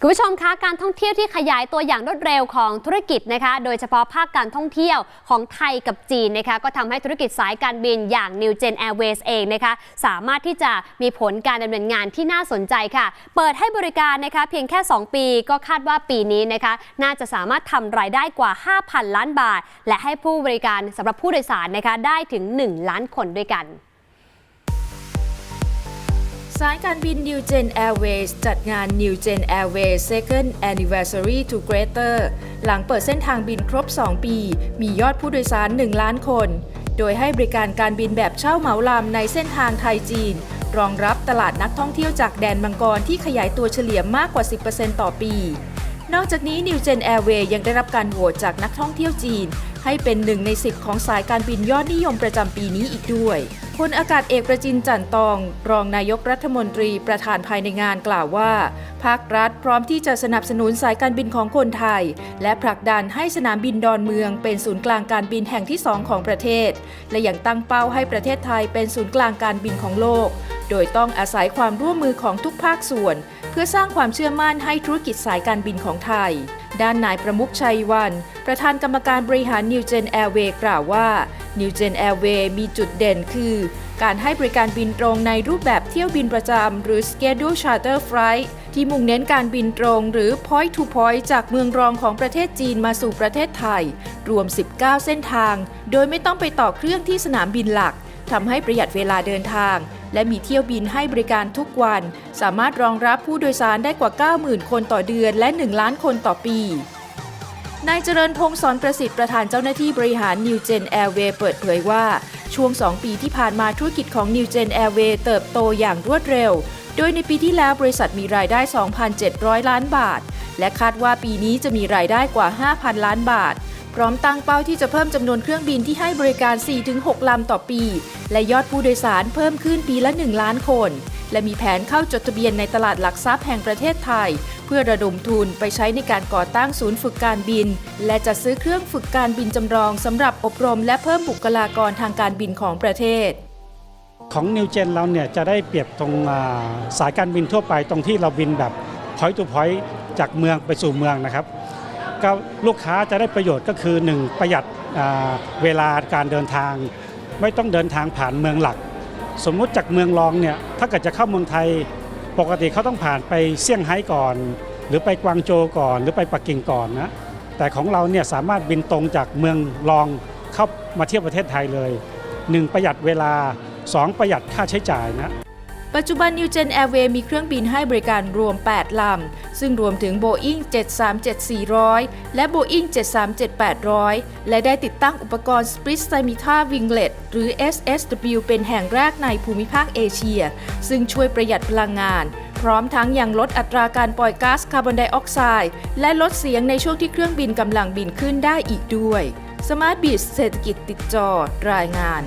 คุณผู้ชมคะการท่องเที่ยวที่ขยายตัวอย่างรวดเร็วของธุรกิจนะคะ โดยเฉพาะภาคการท่องเที่ยวของไทยกับจีนนะคะ ก็ทำให้ธุรกิจสายการบินอย่าง New Gen Airways เองนะคะ สามารถที่จะมีผลการดำเนินงานที่น่าสนใจค่ะ เปิดให้บริการนะคะ เพียงแค่ 2 ปีก็คาดว่าปีนี้นะคะ น่าจะสามารถทำรายได้กว่า 5,000 ล้านบาท และให้ผู้บริการสำหรับผู้โดยสารนะคะได้ถึง 1 ล้านคนด้วยกันายการบิน New Gen Airways จัดงาน New Gen Airways Second Anniversary to Greater หลังเปิดเส้นทางบินครบ 2 ปี มียอดผู้โดยสาร 1 ล้านคน โดยให้บริการการบินแบบเช่าเหมาลำในเส้นทางไทยจีน รองรับตลาดนักท่องเที่ยวจากแดนมังกรที่ขยายตัวเฉลี่ยมากกว่า 10%ต่อปี นอกจากนี้ New Gen Airways ยังได้รับการโหวตจากนักท่องเที่ยวจีน ให้เป็นหนึ่งใน10ของสายการบินยอดนิยมประจำปีนี้อีกด้วยพลอากาศเอกประจินจันตอง รองนายกรัฐมนตรีประธานภายในงานกล่าวว่า ภาครัฐพร้อมที่จะสนับสนุนสายการบินของคนไทย และผลักดันให้สนามบินดอนเมืองเป็นศูนย์กลางการบินแห่งที่ 2 ของประเทศ และยังตั้งเป้าให้ประเทศไทยเป็นศูนย์กลางการบินของโลก โดยต้องอาศัยความร่วมมือของทุกภาคส่วน เพื่อสร้างความเชื่อมั่นให้ธุรกิจสายการบินของไทย ด้านนายประมุขชัยวัน ประธานกรรมการบริหาร New Gen Airway กล่าวว่า New Gen Airway มีจุดเด่นคือ การให้บริการบินตรงในรูปแบบเที่ยวบินประจำหรือ Schedule Charter Flight ที่มุ่งเน้นการบินตรงหรือ Point to Point จากเมืองรองของประเทศจีนมาสู่ประเทศไทย รวม 19 เส้นทาง โดยไม่ต้องไปต่อเครื่องที่สนามบินหลัก ทำให้ประหยัดเวลาเดินทาง และมีเที่ยวบินให้บริการทุกวัน สามารถรองรับผู้โดยสารได้กว่า 90,000 คนต่อเดือนและ 1 ล้านคนต่อปีนายเจริญพงศ์สอนประสิทธิ์ประธานเจ้าหน้าที่บริหาร New Gen Airway เปิดเผยว่า ช่วง 2 ปีที่ผ่านมาธุรกิจของ New Gen Airway เติบโตอย่างรวดเร็ว โดยในปีที่แล้วบริษัทมีรายได้ 2,700 ล้านบาท และคาดว่าปีนี้จะมีรายได้กว่า 5,000 ล้านบาท พร้อมตั้งเป้าที่จะเพิ่มจำนวนเครื่องบินที่ให้บริการ 4-6 ลำต่อปี และยอดผู้โดยสารเพิ่มขึ้นปีละ 1 ล้านคน และมีแผนเข้าจดทะเบียนในตลาดหลักทรัพย์แห่งประเทศไทย เพื่อระดมทุนไปใช้ในการก่อตั้งศูนย์ฝึกการบิน และจะซื้อเครื่องฝึกการบินจำลองสำหรับอบรม และเพิ่มบุคลากรทางการบินของประเทศของนิวเจนเราเนี่ยจะได้เปรียบตรงสายการบินทั่วไปตรงที่เราบินแบบ point to point จากเมืองไปสู่เมืองนะครับ ก็ลูกค้าจะได้ประโยชน์ก็คือ 1 ประหยัดเวลาการเดินทาง ไม่ต้องเดินทางผ่านเมืองหลัก สมมุติจากเมืองรองเนี่ยถ้าเกิดจะเข้าเมืองไทยปกติเขาต้องผ่านไปเซี่ยงไฮ้ก่อน หรือไปกวางโจวก่อน หรือไปปักกิ่งก่อนนะแต่ของเราเนี่ยสามารถบินตรงจากเมืองรองเข้ามาเที่ยวประเทศไทยเลย 1 ประหยัดเวลา 2 ประหยัดค่าใช้จ่ายนะ ปัจจุบัน New Gen Airways มีเครื่องบินให้บริการรวม 8 ลำ ซึ่งรวมถึง Boeing 737-400 และ Boeing 737-800 และได้ติดตั้งอุปกรณ์ Split Scimitar Winglet หรือ SSW เป็นแห่งแรกในภูมิภาคเอเชีย ซึ่งช่วยประหยัดพลังงาน พร้อมทั้งยังลดอัตราการปล่อยก๊าซคาร์บอนไดออกไซด์และลดเสียงในช่วงที่เครื่องบินกำลังบินขึ้นได้อีกด้วย Smart b e a t เศรษฐกิจติดจอ รายงาน